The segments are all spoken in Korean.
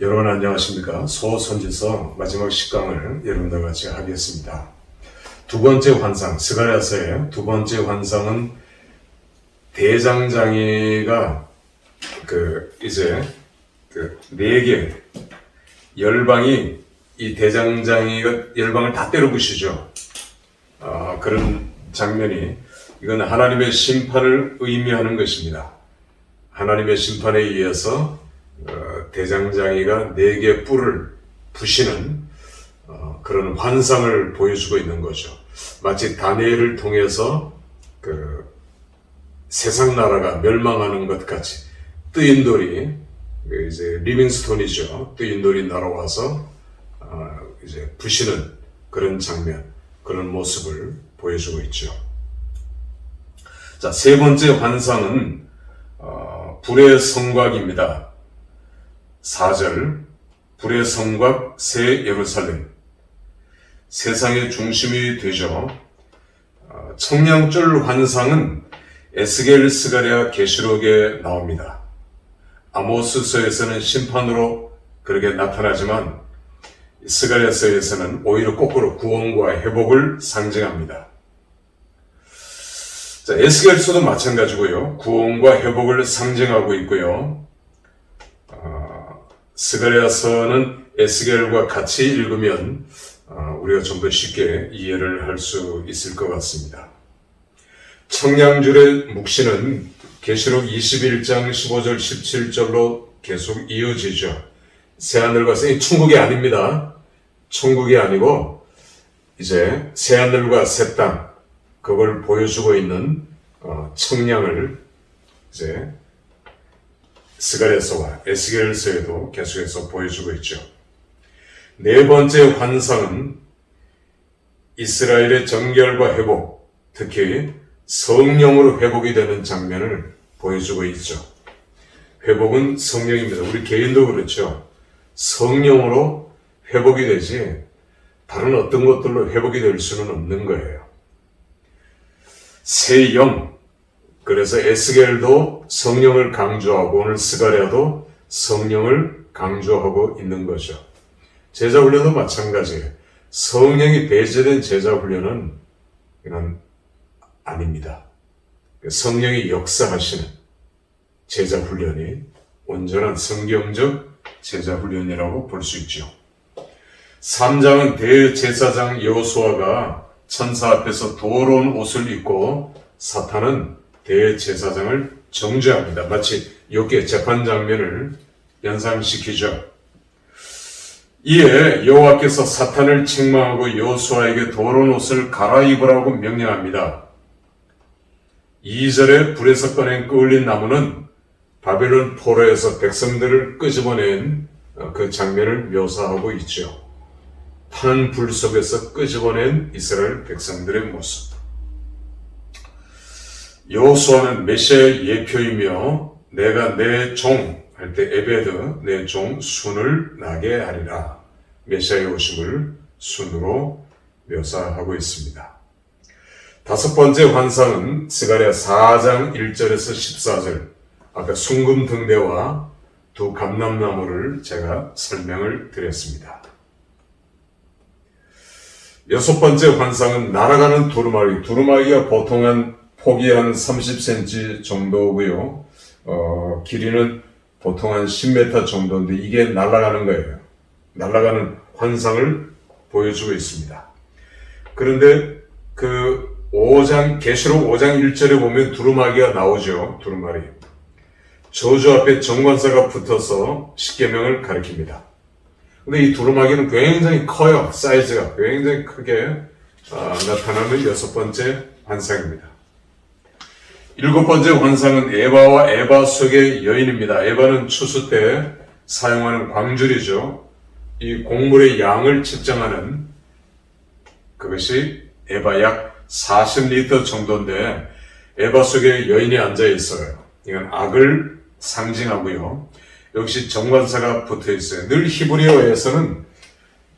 여러분 안녕하십니까? 소선지서 마지막 식강을 여러분들과 같이 하겠습니다. 두 번째 환상, 스가랴서의 두 번째 환상은 대장장이가 그 이제 그 네 개 열방이 이 대장장이가 열방을 다 때려 부시죠. 아, 그런 장면이 이건 하나님의 심판을 의미하는 것입니다. 하나님의 심판에 의해서 어, 대장장이가 네 개 뿔을 부시는 어, 그런 환상을 보여주고 있는 거죠. 마치 다니엘을 통해서 그 세상 나라가 멸망하는 것 같이 뜨인 돌이 그 이제 리빙스톤이죠. 뜨인 돌이 날아와서 어, 이제 부시는 그런 장면, 그런 모습을 보여주고 있죠. 자, 세 번째 환상은 어, 불의 성곽입니다. 4절 불의 성곽 새 예루살렘 세상의 중심이 되죠. 어, 청량줄 환상은 에스겔 스가랴 계시록에 나옵니다. 아모스서에서는 심판으로 그렇게 나타나지만 스가랴서에서는 오히려 거꾸로 구원과 회복을 상징합니다. 자, 에스겔서도 마찬가지고요. 구원과 회복을 상징하고 있고요. 어, 스가랴서는 에스겔과 같이 읽으면 어, 우리가 좀 더 쉽게 이해를 할 수 있을 것 같습니다. 청량줄의 묵시는 계시록 21장 15절 17절로 계속 이어지죠. 새하늘과 새 천국이 아닙니다. 천국이 아니고 이제 새하늘과 새 땅 그걸 보여주고 있는 어, 청량을 이제 스가랴서와 에스겔서에도 계속해서 보여주고 있죠. 네 번째 환상은 이스라엘의 정결과 회복, 특히 성령으로 회복이 되는 장면을 보여주고 있죠. 회복은 성령입니다. 우리 개인도 그렇죠. 성령으로 회복이 되지 다른 어떤 것들로 회복이 될 수는 없는 거예요. 새 영, 그래서 에스겔도 성령을 강조하고 오늘 스가랴도 성령을 강조하고 있는 거죠. 제자 훈련도 마찬가지예요. 성령이 배제된 제자 훈련은 그냥 아닙니다. 성령이 역사하시는 제자 훈련이 온전한 성경적 제자 훈련이라고 볼 수 있죠. 3장은 대제사장 여호수아가 천사 앞에서 더러운 옷을 입고 사탄은 대제사장을 정죄합니다. 마치 욕계 재판 장면을 연상시키죠. 이에 여호와께서 사탄을 책망하고 여호수아에게 더러운 옷을 갈아입으라고 명령합니다. 2절에 불에서 꺼낸 끌린 나무는 바벨론 포로에서 백성들을 끄집어낸 어, 그 장면을 묘사하고 있죠. 타는 불 속에서 끄집어낸 이스라엘 백성들의 모습. 여호수아는 메시아의 예표이며 내가 내 종 할 때 에베드 내 종 순을 나게 하리라. 메시아의 오심을 순으로 묘사하고 있습니다. 다섯 번째 환상은 스가랴 4장 1절에서 14절 아까 순금 등대와 두 감람나무를 제가 설명을 드렸습니다. 여섯 번째 환상은 날아가는 두루마리. 두루마리가 보통 한 폭이 한 30cm 정도고요. 어, 길이는 보통 한 10m 정도인데 이게 날아가는 거예요. 날아가는 환상을 보여주고 있습니다. 그런데 그 5장 계시록 5장 1절에 보면 두루마기가 나오죠. 두루마리. 저주 앞에 정관사가 붙어서 십계명을 가리킵니다. 근데 이 두루마기는 굉장히 커요. 사이즈가 굉장히 크게 어, 나타나는 여섯 번째 환상입니다. 일곱 번째 환상은 에바와 에바 속의 여인입니다. 에바는 추수 때 사용하는 광줄이죠. 이 곡물의 양을 측정하는 그것이 에바 약 40리터 정도인데 에바 속에 여인이 앉아 있어요. 이건 악을 상징하고요. 역시 정관사가 붙어 있어요. 늘 히브리어에서는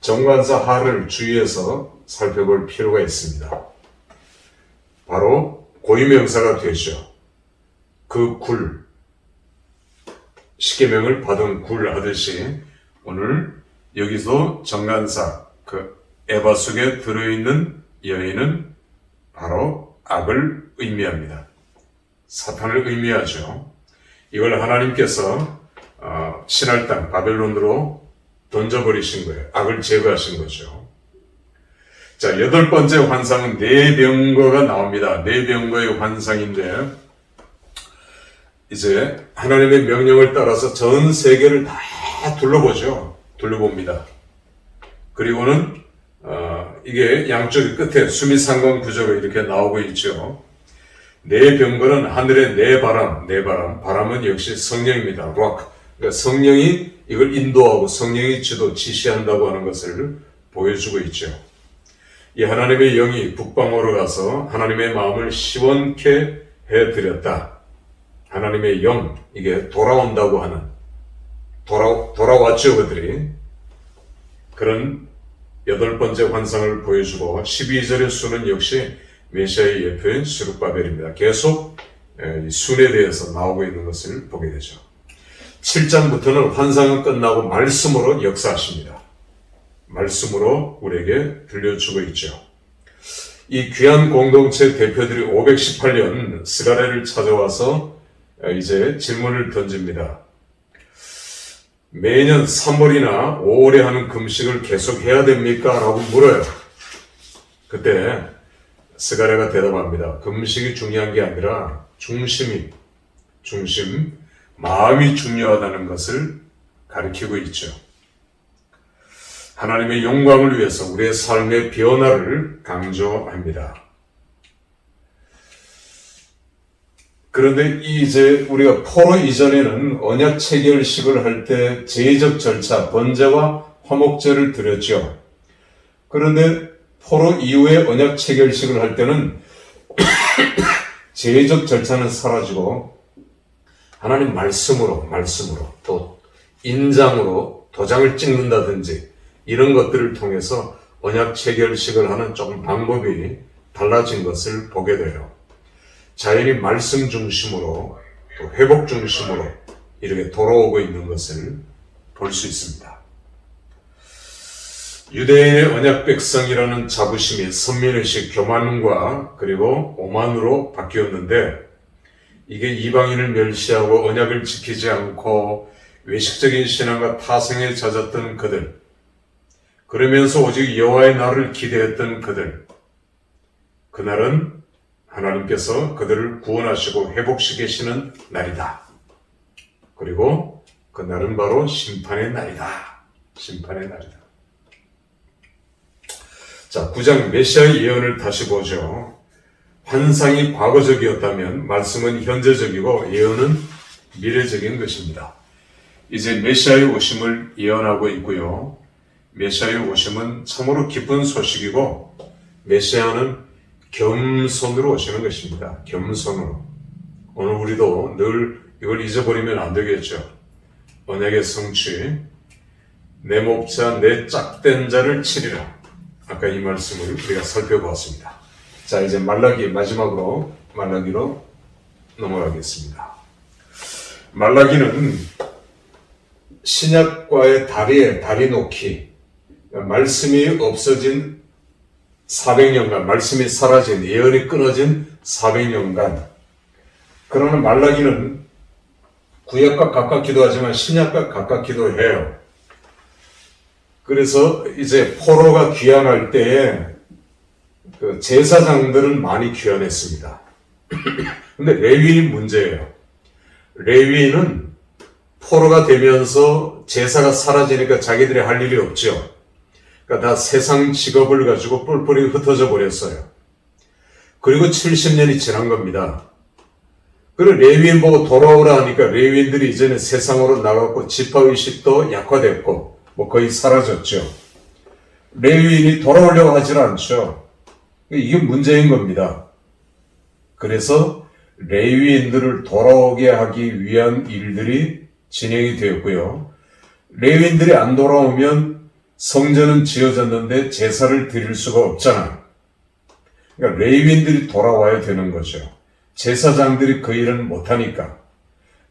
정관사 하를 주의해서 살펴볼 필요가 있습니다. 고유명사가 되죠. 그 굴, 십계명을 받은 굴 하듯이 오늘 여기서 정간사 그 에바 속에 들어있는 여인은 바로 악을 의미합니다. 사탄을 의미하죠. 이걸 하나님께서 어, 신할 땅 바벨론으로 던져버리신 거예요. 악을 제거하신 거죠. 자, 여덟 번째 환상은 네 병거가 나옵니다. 네 병거의 환상인데, 이제 하나님의 명령을 따라서 전 세계를 다 둘러보죠. 둘러봅니다. 그리고는, 어, 이게 양쪽 끝에 수미상관 구조가 이렇게 나오고 있죠. 네 병거는 하늘의 네 바람, 네 바람. 바람은 역시 성령입니다. 락. 그러니까 성령이 이걸 인도하고 성령이 지도 지시한다고 하는 것을 보여주고 있죠. 이 하나님의 영이 북방으로 가서 하나님의 마음을 시원케 해드렸다. 하나님의 영, 이게 돌아온다고 하는, 돌아, 돌아왔죠, 그들이. 그런 여덟 번째 환상을 보여주고 12절의 수는 역시 메시아의 예표인 수룩바벨입니다. 계속 순에 대해서 나오고 있는 것을 보게 되죠. 7장부터는 환상은 끝나고 말씀으로 역사하십니다. 말씀으로 우리에게 들려주고 있죠. 이 귀한 공동체 대표들이 518년 스가레를 찾아와서 이제 질문을 던집니다. 매년 3월이나 5월에 하는 금식을 계속 해야 됩니까? 라고 물어요. 그때 스가레가 대답합니다. 금식이 중요한 게 아니라 중심이, 중심, 마음이 중요하다는 것을 가리키고 있죠. 하나님의 영광을 위해서 우리의 삶의 변화를 강조합니다. 그런데 이제 우리가 포로 이전에는 언약 체결식을 할 때 제적 절차, 번제와 화목제를 드렸죠. 그런데 포로 이후에 언약 체결식을 할 때는 제적 절차는 사라지고 하나님 말씀으로, 말씀으로, 또 인장으로 도장을 찍는다든지 이런 것들을 통해서 언약 체결식을 하는 조금 방법이 달라진 것을 보게 돼요. 자연이 말씀 중심으로 또 회복 중심으로 이렇게 돌아오고 있는 것을 볼 수 있습니다. 유대인의 언약 백성이라는 자부심이 선민의식 교만과 그리고 오만으로 바뀌었는데 이게 이방인을 멸시하고 언약을 지키지 않고 외식적인 신앙과 타성에 젖었던 그들 그러면서 오직 여호와의 날을 기대했던 그들 그날은 하나님께서 그들을 구원하시고 회복시키시는 날이다. 그리고 그날은 바로 심판의 날이다. 심판의 날이다. 자, 9장 메시아의 예언을 다시 보죠. 환상이 과거적이었다면 말씀은 현재적이고 예언은 미래적인 것입니다. 이제 메시아의 오심을 예언하고 있고요. 메시아의 오심은 참으로 기쁜 소식이고 메시아는 겸손으로 오시는 것입니다. 겸손으로. 오늘 우리도 늘 이걸 잊어버리면 안 되겠죠. 언약의 성취, 내 목자, 내 짝된 자를 치리라. 아까 이 말씀을 우리가 살펴보았습니다. 자, 이제 말라기 마지막으로 말라기로 넘어가겠습니다. 말라기는 신약과의 다리에 다리 놓기, 말씀이 없어진 400년간, 말씀이 사라진, 예언이 끊어진 400년간. 그러나 말라기는 구약과 가깝 기도 하지만 신약과 가깝 기도 해요. 그래서 이제 포로가 귀환할 때에 그 제사장들은 많이 귀환했습니다. 근데 레위인 문제예요. 레위인은 포로가 되면서 제사가 사라지니까 자기들이 할 일이 없죠. 그러니까 다 세상 직업을 가지고 뿔뿔이 흩어져 버렸어요. 그리고 70년이 지난 겁니다. 그리고 레위인 보고 돌아오라 하니까 레위인들이 이제는 세상으로 나갔고 지파의식도 약화됐고 뭐 거의 사라졌죠. 레위인이 돌아오려고 하질 않죠. 이게 문제인 겁니다. 그래서 레위인들을 돌아오게 하기 위한 일들이 진행이 되었고요. 레위인들이 안 돌아오면 성전은 지어졌는데 제사를 드릴 수가 없잖아. 그러니까 레위인들이 돌아와야 되는 거죠. 제사장들이 그 일은 못하니까.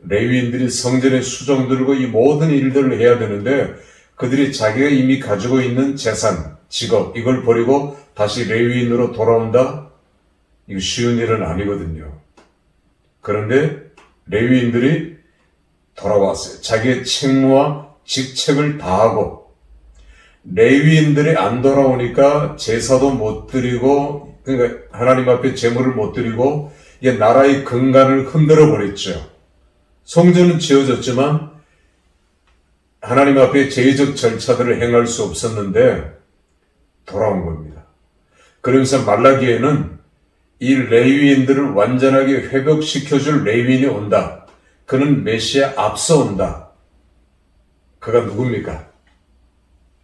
레위인들이 성전에 수종 들고 이 모든 일들을 해야 되는데 그들이 자기가 이미 가지고 있는 재산, 직업 이걸 버리고 다시 레위인으로 돌아온다? 이거 쉬운 일은 아니거든요. 그런데 레위인들이 돌아왔어요. 자기의 책무와 직책을 다하고 레위인들이 안 돌아오니까 제사도 못 드리고 그러니까 하나님 앞에 제물을 못 드리고 이게 나라의 근간을 흔들어 버렸죠. 성전은 지어졌지만 하나님 앞에 제의적 절차들을 행할 수 없었는데 돌아온 겁니다. 그러면서 말라기에는 이 레위인들을 완전하게 회복시켜줄 레위인이 온다. 그는 메시아 앞서 온다. 그가 누굽니까?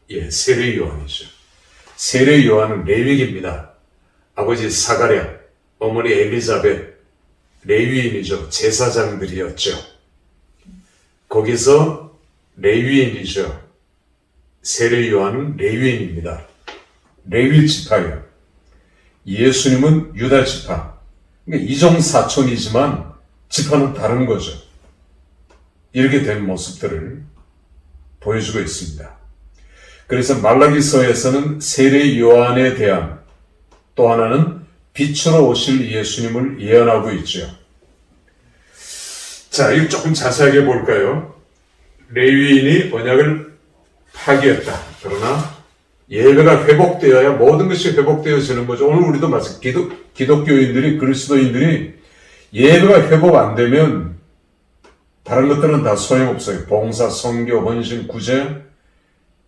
예, 세례 요한이죠. 세례 요한은 레위입니다. 아버지 사가랴, 어머니 엘리자벳, 레위인이죠. 제사장들이었죠. 거기서 레위인이죠. 세례 요한은 레위인입니다. 레위 지파예요. 예수님은 유다 지파. 그러니까 이종 사촌이지만 지파는 다른 거죠. 이렇게 된 모습들을 보여주고 있습니다. 그래서 말라기서에서는 세례 요한에 대한 또 하나는 빛으로 오실 예수님을 예언하고 있죠. 자, 이거 조금 자세하게 볼까요? 레위인이 언약을 파기했다. 그러나 예배가 회복되어야 모든 것이 회복되어지는 거죠. 오늘 우리도 마찬가지 기독, 기독교인들이 그리스도인들이 예배가 회복 안 되면 다른 것들은 다 소용없어요. 봉사, 성교, 헌신, 구제.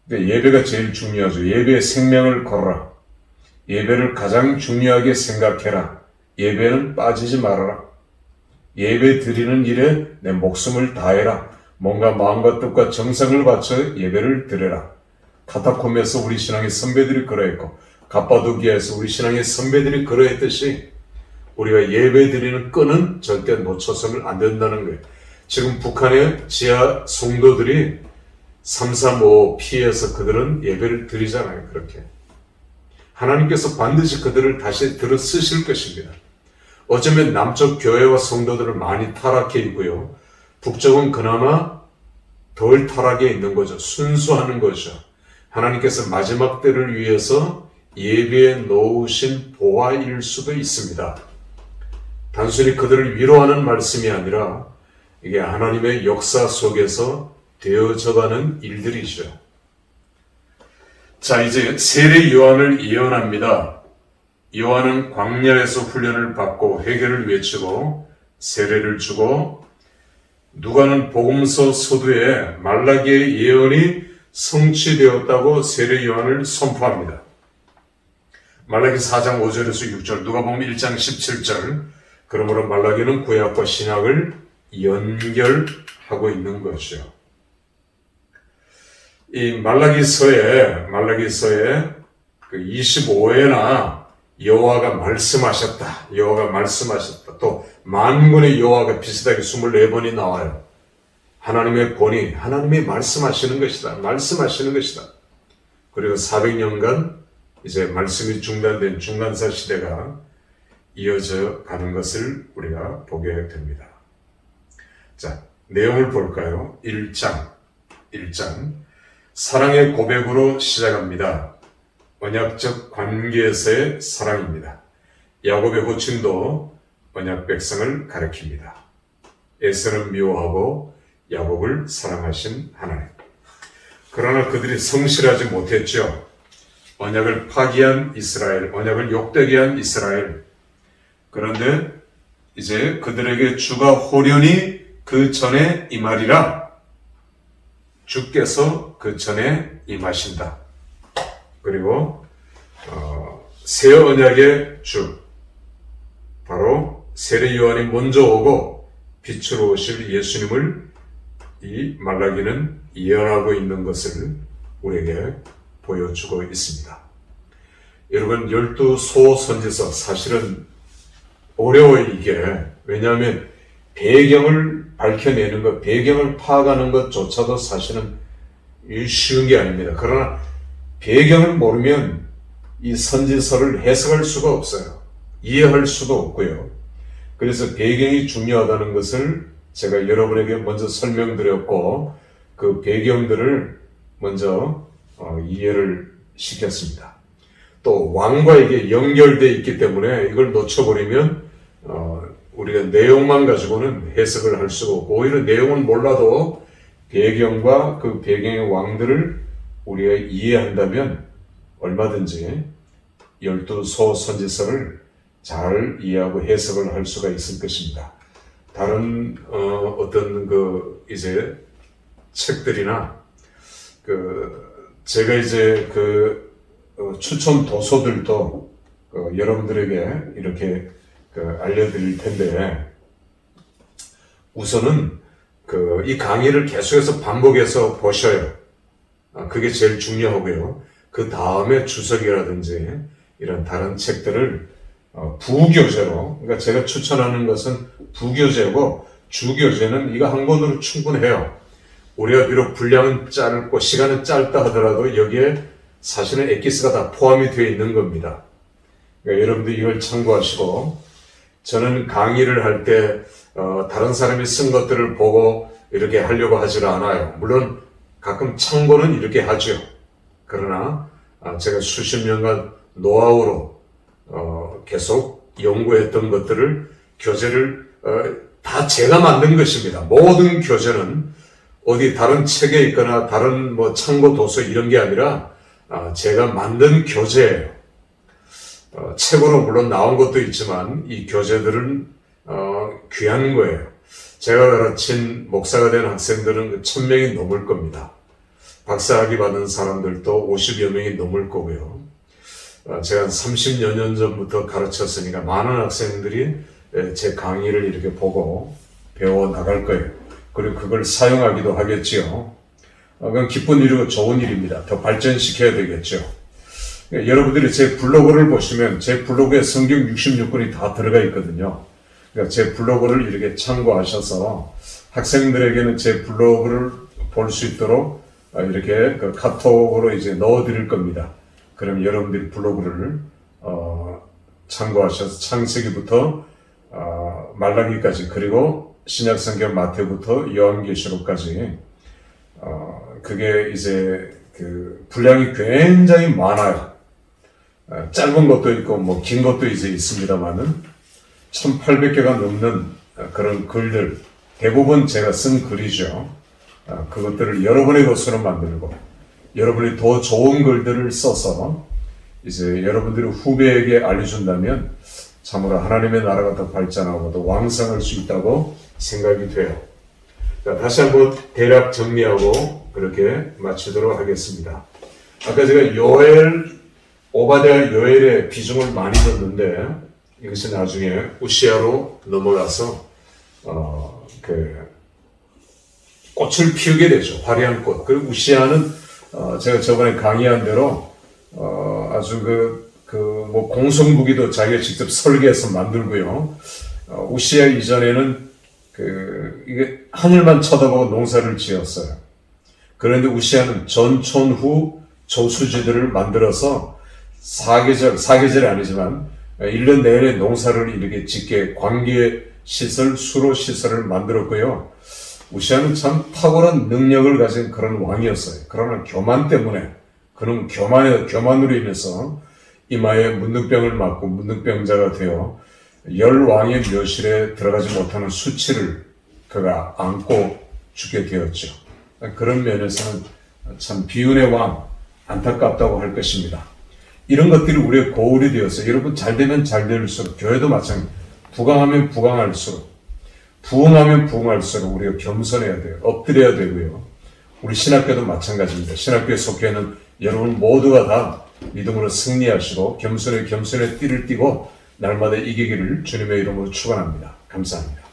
근데 예배가 제일 중요하죠. 예배의 생명을 걸어라. 예배를 가장 중요하게 생각해라. 예배는 빠지지 말아라. 예배 드리는 일에 내 목숨을 다해라. 뭔가 마음과 뜻과 정성을 바쳐 예배를 드려라. 카타콤에서 우리 신앙의 선배들이 그러했고 갑바도기아에서 우리 신앙의 선배들이 그러했듯이 우리가 예배 드리는 끈은 절대 놓쳐서는 안 된다는 거예요. 지금 북한의 지하 성도들이 335 피해서 그들은 예배를 드리잖아요. 그렇게. 하나님께서 반드시 그들을 다시 들어 쓰실 것입니다. 어쩌면 남쪽 교회와 성도들을 많이 타락해 있고요. 북쪽은 그나마 덜 타락해 있는 거죠. 순수하는 거죠. 하나님께서 마지막 때를 위해서 예배에 놓으신 보화일 수도 있습니다. 단순히 그들을 위로하는 말씀이 아니라 이게 하나님의 역사 속에서 되어져가는 일들이죠. 자, 이제 세례 요한을 예언합니다. 요한은 광야에서 훈련을 받고 회개를 외치고 세례를 주고 누가는 복음서 서두에 말라기의 예언이 성취되었다고 세례 요한을 선포합니다. 말라기 4장 5절에서 6절, 누가 보면 1장 17절, 그러므로 말라기는 구약과 신약을 연결하고 있는 것이요. 이 말라기서에 말라기서에 그 25회나 여호와가 말씀하셨다. 여호와가 말씀하셨다. 또 만군의 여호와가 비슷하게 24번이 나와요. 하나님의 권위, 하나님이 말씀하시는 것이다. 말씀하시는 것이다. 그리고 400년간 이제 말씀이 중단된 중간사 시대가 이어져 가는 것을 우리가 보게 됩니다. 자, 내용을 볼까요? 1장. 1장. 사랑의 고백으로 시작합니다. 언약적 관계에서의 사랑입니다. 야곱의 호칭도 언약 백성을 가리킵니다. 에서는 미워하고 야곱을 사랑하신 하나님. 그러나 그들이 성실하지 못했죠. 언약을 파기한 이스라엘, 언약을 욕되게 한 이스라엘. 그런데 이제 그들에게 주가 호련히 그 전에 임하리라. 주께서 그 전에 임하신다. 그리고 어, 새 언약의 주 바로 세례 요한이 먼저 오고 빛으로 오실 예수님을 이 말라기는 예언하고 있는 것을 우리에게 보여주고 있습니다. 여러분 열두 소 선지서 사실은 어려워 이게 왜냐하면 배경을 밝혀내는 것, 배경을 파악하는 것조차도 사실은 쉬운 게 아닙니다. 그러나 배경을 모르면 이 선지서를 해석할 수가 없어요. 이해할 수도 없고요. 그래서 배경이 중요하다는 것을 제가 여러분에게 먼저 설명드렸고 그 배경들을 먼저 어, 이해를 시켰습니다. 또 왕과 이게 연결돼 있기 때문에 이걸 놓쳐버리면 어, 우리가 내용만 가지고는 해석을 할 수가 없고 오히려 내용은 몰라도 배경과 그 배경의 왕들을 우리가 이해한다면 얼마든지 열두 소 선지서를 잘 이해하고 해석을 할 수가 있을 것입니다. 다른 어, 어떤 그 이제 책들이나 그 제가 이제 그 어, 추천 도서들도 어, 여러분들에게 이렇게 그 알려드릴 텐데 우선은 그 이 강의를 계속해서 반복해서 보셔요. 아, 그게 제일 중요하고요. 그 다음에 주석이라든지 이런 다른 책들을 어, 부교재로, 그러니까 제가 추천하는 것은 부교재고 주교재는 이거 한 권으로 충분해요. 우리가 비록 분량은 짧고 시간은 짧다 하더라도 여기에 사실은 엑기스가 다 포함이 되어 있는 겁니다. 그러니까 여러분들 이걸 참고하시고 저는 강의를 할때 어, 다른 사람이 쓴 것들을 보고 이렇게 하려고 하지는 않아요. 물론 가끔 참고는 이렇게 하죠. 그러나 아, 제가 수십 년간 노하우로 어, 계속 연구했던 것들을 교재를 어, 다 제가 만든 것입니다. 모든 교재는 어디 다른 책에 있거나 다른 뭐 참고 도서 이런 게 아니라 아, 제가 만든 교재예요. 어, 책으로 물론 나온 것도 있지만 이 교재들은 어, 귀한 거예요. 제가 가르친 목사가 된 학생들은 그천 명이 넘을 겁니다. 박사학위 받은 사람들도 50여 명이 넘을 거고요. 어, 제가 한 30여 년 전부터 가르쳤으니까 많은 학생들이 에, 제 강의를 이렇게 보고 배워 나갈 거예요. 그리고 그걸 사용하기도 하겠지요. 어, 그건 기쁜 일이고 좋은 일입니다. 더 발전시켜야 되겠죠. 예, 여러분들이 제 블로그를 보시면 제 블로그에 성경 66권이 다 들어가 있거든요. 그러니까 제 블로그를 이렇게 참고하셔서 학생들에게는 제 블로그를 볼 수 있도록 어, 이렇게 그 카톡으로 이제 넣어 드릴 겁니다. 그럼 여러분들이 블로그를 어, 참고하셔서 창세기부터 어, 말라기까지 그리고 신약성경 마태부터 요한계시록까지 어, 그게 이제 그 분량이 굉장히 많아요. 어, 짧은 것도 있고 뭐 긴 것도 이제 있습니다만은 1800개가 넘는 어, 그런 글들 대부분 제가 쓴 글이죠. 어, 그것들을 여러분의 것으로 만들고 여러분이 더 좋은 글들을 써서 이제 여러분들이 후배에게 알려준다면 참으로 하나님의 나라가 더 발전하고 더 왕성할 수 있다고 생각이 돼요. 자, 다시 한번 대략 정리하고 그렇게 마치도록 하겠습니다. 아까 제가 요엘, 오바댜 요엘의 비중을 많이 뒀는데 이것이 나중에 우시아로 넘어가서 어, 그 꽃을 피우게 되죠. 화려한 꽃. 그리고 우시아는 어, 제가 저번에 강의한 대로 어, 아주 그, 그, 뭐, 공성무기도 자기가 직접 설계해서 만들고요. 어, 우시아 이전에는 그, 이게 하늘만 쳐다보고 농사를 지었어요. 그런데 우시아는 전촌 후 저수지들을 만들어서 사계절, 사계절이 아니지만 1년 내내 농사를 이렇게 짓게 관계 시설, 수로 시설을 만들었고요. 우시아는 참 탁월한 능력을 가진 그런 왕이었어요. 그러나 교만 때문에 그는 교만에, 교만으로 인해서 이마에 문득병을 맞고 문득병자가 되어 열 왕의 묘실에 들어가지 못하는 수치를 그가 안고 죽게 되었죠. 그런 면에서는 참 비운의 왕 안타깝다고 할 것입니다. 이런 것들이 우리의 고울이 되어서 여러분 잘 되면 잘 될수록 교회도 마찬가지 부강하면 부강할수록 부흥하면 부흥할수록 우리가 겸손해야 돼요. 엎드려야 되고요. 우리 신학교도 마찬가지입니다. 신학교에 속해는 여러분 모두가 다 믿음으로 승리하시고 겸손에 겸손에 띠를 띠고 날마다 이기기를 주님의 이름으로 축원합니다. 감사합니다.